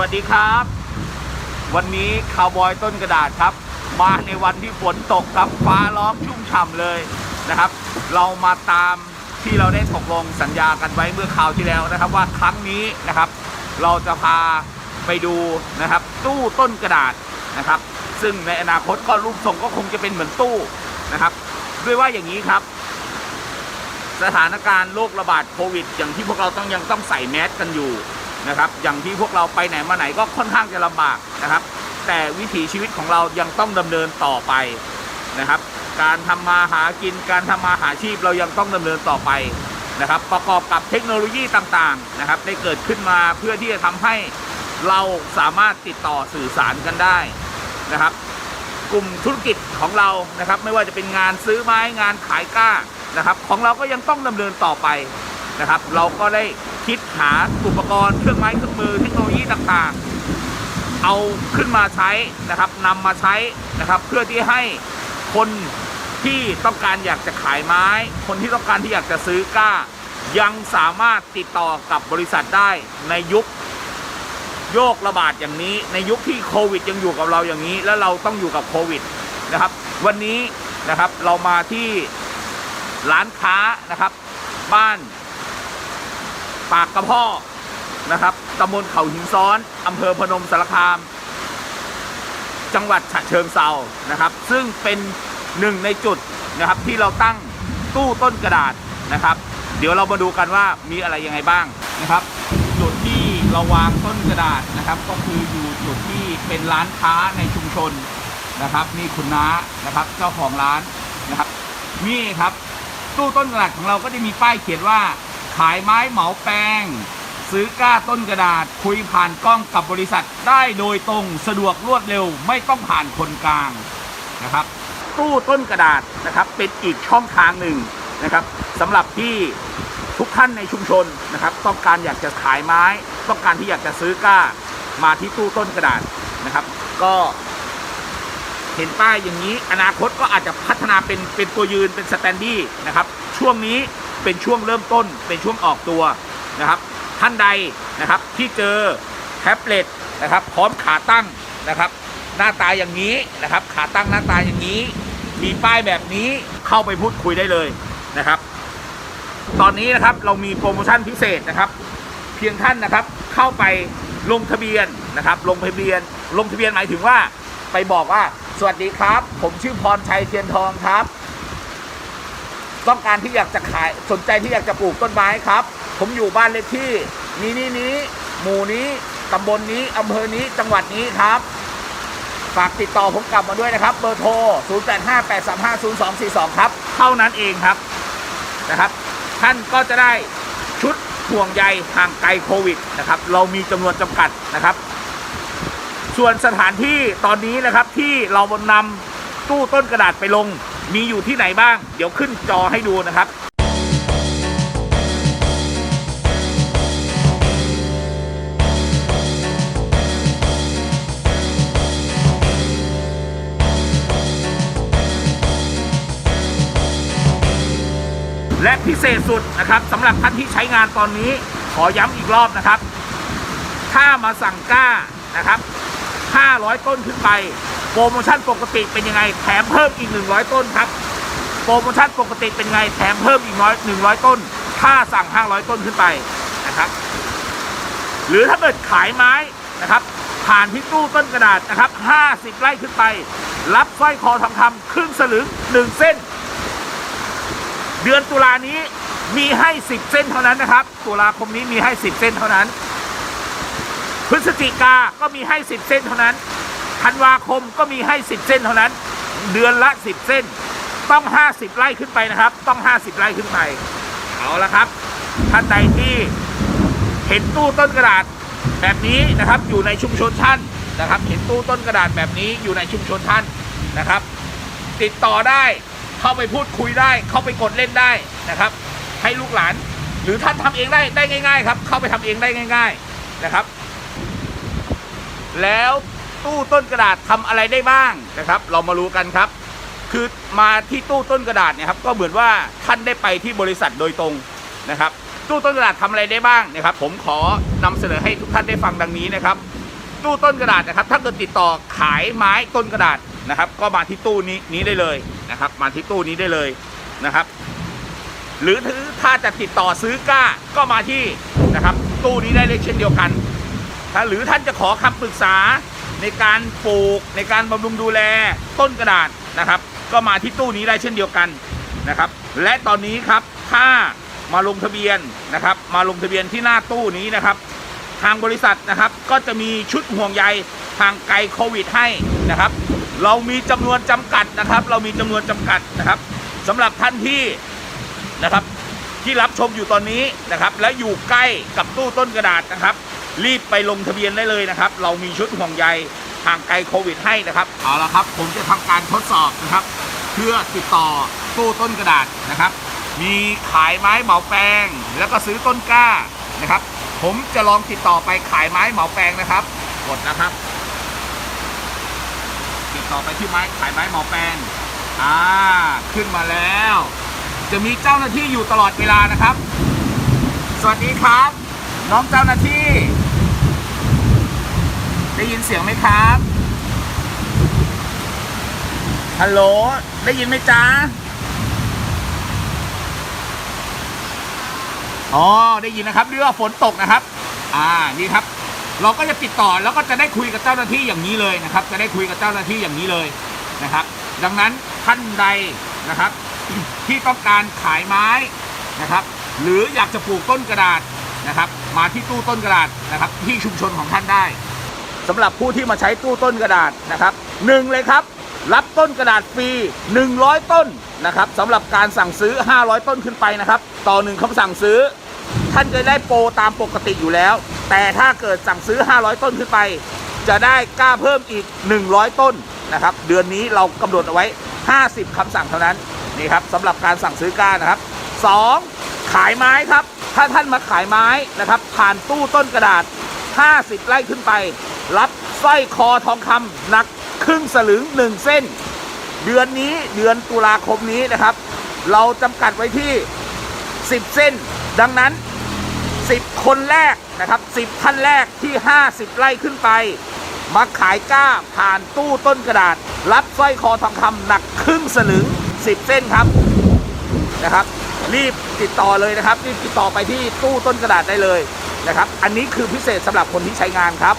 วัสดีครับ วันนี้คาวบอยต้นกระดาษครับ มาในวันที่ฝนตกครับฟ้าร้องชุ่มฉ่ำเลยนะครับ เรามาตามที่เราได้ตกลงสัญญากันไว้เมื่อคราวที่แล้วนะครับ ว่าครั้งนี้นะครับ เราจะพาไปดูนะครับ ตู้ต้นกระดาษนะครับ ซึ่งในอนาคตก็รูปทรงก็คงจะเป็นเหมือนตู้นะครับ ด้วยว่าอย่างนี้ครับ สถานการณ์โรคระบาดโควิด อย่างที่พวกเราต้องยังต้องใส่แมสกันอยู่ นะครับ อย่างที่พวกเราไปไหนมาไหนก็ค่อนข้างจะลำบากนะครับ แต่วิถีชีวิตของเรายังต้องดำเนินต่อไปนะครับ การทำมาหากินการทำมาหาชีพเรายังต้องดำเนินต่อไปนะครับ ประกอบกับเทคโนโลยีต่างๆนะครับ ได้เกิดขึ้นมาเพื่อที่จะทำให้เราสามารถติดต่อสื่อสารกันได้นะครับ กลุ่มธุรกิจของเรานะครับ ไม่ว่าจะเป็นงานซื้อไม้งานขายก้านะครับ ของเราก็ยังต้องดำเนินต่อไปนะครับ เราก็ได้ คิดหาอุปกรณ์เครื่องไม้เครื่องมือเทคโนโลยีต่างๆ เอาขึ้นมาใช้นะครับนำมาใช้นะครับ เพื่อที่ให้คนที่ต้องการอยากจะขายไม้ คนที่ต้องการที่อยากจะซื้อกล้า ยังสามารถติดต่อกับบริษัทได้ในยุคโรคระบาดอย่างนี้ ในยุคที่โควิดยังอยู่กับเราอย่างนี้ แล้วเราต้องอยู่กับโควิดนะครับ วันนี้นะครับเรามาที่ร้านค้านะครับ บ้าน ปากกระพ่อนะครับตำบลเขาหินซ้อนอำเภอพนมสารคาม จังหวัดฉะเชิงเซานะครับ ซึ่งเป็นหนึ่งในจุดนะครับที่เราตั้งตู้ต้นกระดาษนะครับ เดี๋ยวเรามาดูกันว่ามีอะไรยังไงบ้างนะครับ จุดที่เราวางต้นกระดาษนะครับ ก็คืออยู่จุดที่เป็นร้านค้าในชุมชนนะครับนี่คุณน้านะครับเจ้าของร้านนะครับนี่ครับ ตู้ต้นกระดาษของเราก็จะมีป้ายเขียนว่า ขายไม้เหมาแปลง ซื้อก้าต้นกระดาษ คุยผ่านกล้องกับบริษัทได้โดยตรงสะดวกรวดเร็วไม่ต้องผ่านคนกลางนะครับ ตู้ต้นกระดาษนะครับเป็นอีกช่องทางหนึ่งนะครับสำหรับที่ทุกท่านในชุมชนนะครับ ต้องการอยากจะขายไม้ ต้องการที่อยากจะซื้อก้ามาที่ตู้ต้นกระดาษนะครับ ก็เห็นป้ายอย่างนี้อนาคตก็อาจจะพัฒนาเป็นเป็นตัวยืนเป็นสแตนดี้นะครับ ช่วงนี้ เป็นช่วงเริ่มต้น เป็นช่วงออกตัวนะครับ ท่านใดนะครับที่เจอแท็บเล็ตนะครับ พร้อมขาตั้งนะครับ หน้าตาอย่างนี้นะครับ ขาตั้งหน้าตาอย่างนี้ มีป้ายแบบนี้เข้าไปพูดคุยได้เลยนะครับ ตอนนี้นะครับเรามีโปรโมชั่นพิเศษนะครับ เพียงท่านนะครับเข้าไปลงทะเบียนนะครับ ลงทะเบียน ลงทะเบียนหมายถึงว่า ไปบอกว่า สวัสดีครับ ผมชื่อพรชัยเทียนทองครับ ต้องการที่อยากจะขายสนใจที่อยากจะปลูกต้นไม้ครับ ผมอยู่บ้านเลขที่นี้นี้นี้ หมู่นี้ตำบลนี้อำเภอนี้จังหวัดนี้ครับ ฝากติดต่อผมกลับมาด้วยนะครับ เบอร์โทร 0858350242 ครับ เท่านั้นเองครับนะครับ ท่านก็จะได้ชุดห่วงใยห่างไกลโควิดนะครับ เรามีจำนวนจำกัดนะครับ ส่วนสถานที่ตอนนี้นะครับที่เรานำตู้ต้นกระดาษไปลง มีอยู่ที่ไหนบ้าง เดี๋ยวขึ้นจอให้ดูนะครับและพิเศษสุดนะครับสำหรับท่านที่ใช้งานตอนนี้ขอย้ำอีกรอบนะครับ ถ้ามาสั่งกล้านะครับ 500 ต้นขึ้นไป โปรโมชั่นปกติเป็นยังไงแถมเพิ่มอีก 100 ต้นครับ โปรโมชั่นปกติเป็นไงแถมเพิ่มอีกน้อย100 ต้น ถ้าสั่ง 500 ต้นขึ้นไปนะครับ หรือถ้าเกิดขายไม้นะครับ ผ่านที่ตู้ต้นกระดาษนะครับ 50 ไร่ขึ้นไป รับสร้อยคอทองคำครึ่งสลึง 1 เส้น เดือนตุลานี้มีให้ 10 เส้นเท่านั้นนะครับ ตุลาคมนี้มีให้ 10 เส้นเท่านั้น พฤศจิกาก็มีให้ 10 เส้นเท่านั้น ธันวาคมก็มีให้ 10 เส้นเท่านั้น เดือนละ 10 เส้น ต้อง 50 ไร่ขึ้นไปนะครับ ต้อง 50 ไร่ขึ้นไป เอาละครับ ท่านใดที่เห็นตู้ต้นกระดาษแบบนี้นะครับ อยู่ในชุมชนท่านนะครับ เห็นตู้ต้นกระดาษแบบนี้อยู่ในชุมชนท่านนะครับ ติดต่อได้เข้าไปพูดคุยได้ เข้าไปกดเล่นได้นะครับ ให้ลูกหลาน หรือท่านทำเองได้ได้ง่าย ๆ ครับ เข้าไปทำเองได้ง่าย ๆนะครับ แล้ว ตู้ต้นกระดาษทำอะไรได้บ้างนะครับ เรามารู้กันครับ คือมาที่ตู้ต้นกระดาษเนี่ยครับก็เหมือนว่าท่านได้ไปที่บริษัทโดยตรงนะครับ ตู้ต้นกระดาษทำอะไรได้บ้างนะครับ ผมขอนำเสนอให้ทุกท่านได้ฟังดังนี้นะครับ ตู้ต้นกระดาษนะครับ ถ้าเกิดติดต่อขายไม้ต้นกระดาษนะครับ ก็มาที่ตู้นี้นี้ได้เลยนะครับ มาที่ตู้นี้ได้เลยนะครับ หรือถ้าจะติดต่อซื้อก้าก็มาที่นะครับ ตู้นี้ได้เลยเช่นเดียวกันถ้าหรือท่านจะขอคำปรึกษา ในการปลูกในการบำรุงดูแลต้นกระดาษนะครับ ก็มาที่ตู้นี้ได้เช่นเดียวกันนะครับ และตอนนี้ครับถ้ามาลงทะเบียนนะครับ มาลงทะเบียนที่หน้าตู้นี้นะครับ ทางบริษัทนะครับก็จะมีชุดห่วงใยทางไกลโควิดให้นะครับ เรามีจำนวนจำกัดนะครับ เรามีจำนวนจำกัดนะครับสำหรับท่านที่นะครับที่รับชมอยู่ตอนนี้นะครับ และอยู่ใกล้กับตู้ต้นกระดาษนะครับ รีบไปลงทะเบียนได้เลยนะครับ เรามีชุดห่วงใยทางไกลโควิดให้นะครับเอาละครับ ผมจะทำการทดสอบนะครับ เพื่อติดต่อตู้ต้นกระดาษนะครับ มีขายไม้เหมาแปลง แล้วก็ซื้อต้นกล้านะครับ ผมจะลองติดต่อไปขายไม้เหมาแปลงนะครับ กดนะครับ ติดต่อไปที่ไม้ขายไม้เหมาแปลงอ่าขึ้นมาแล้ว จะมีเจ้าหน้าที่อยู่ตลอดเวลานะครับ สวัสดีครับ น้องเจ้าหน้าที่ ได้ยินเสียงไหมครับ ฮัลโหล ได้ยินไหมจ๊ะ อ๋อ ได้ยินนะครับเรือฝนตกนะครับ อ่า นี่ครับ เราก็จะติดต่อแล้วก็จะได้คุยกับเจ้าหน้าที่อย่างนี้เลยนะครับ จะได้คุยกับเจ้าหน้าที่อย่างนี้เลยนะครับ ดังนั้นท่านใดนะครับ ที่ต้องการขายไม้นะครับ หรืออยากจะปลูกต้นกระดาษนะครับ มาที่ตู้ต้นกระดาษนะครับ ที่ชุมชนของท่านได้ สำหรับผู้ที่มาใช้ตู้ต้นกระดาษนะครับหนึ่งเลยครับ รับต้นกระดาษฟรี 100 ต้นนะครับสำหรับการสั่งซื้อ 500 ต้นขึ้นไปนะครับ ต่อหนึ่งคำสั่งซื้อ ท่านจะได้โปรตามปกติอยู่แล้ว แต่ถ้าเกิดสั่งซื้อ 500 ต้นขึ้นไป จะได้กล้าเพิ่มอีก 100 ต้นนะครับ เดือนนี้เรากำหนดเอาไว้ 50คำสั่งเท่านั้นนี่ครับสำหรับการสั่งซื้อกล้านะครับ 2. ขายไม้ครับ ถ้าท่านมาขายไม้นะครับ ผ่านตู้ต้นกระดาษ 50 ไร่ขึ้นไป รับสร้อยคอทองคำหนักครึ่งสลึง1เส้น เดือนนี้เดือนตุลาคมนี้นะครับ เราจำกัดไว้ที่ 10 เส้น ดังนั้น 10 คนแรกนะครับ 10 ท่านแรกที่ 50ไร่ขึ้นไป มาขายก้าผ่านตู้ต้นกระดาษ รับสร้อยคอทองคำหนักครึ่งสลึง 10 เส้นครับนะครับ รีบติดต่อเลยนะครับรีบติดต่อไปที่ตู้ต้นกระดาษได้เลยนะครับ อันนี้คือพิเศษสำหรับคนที่ใช้งานครับ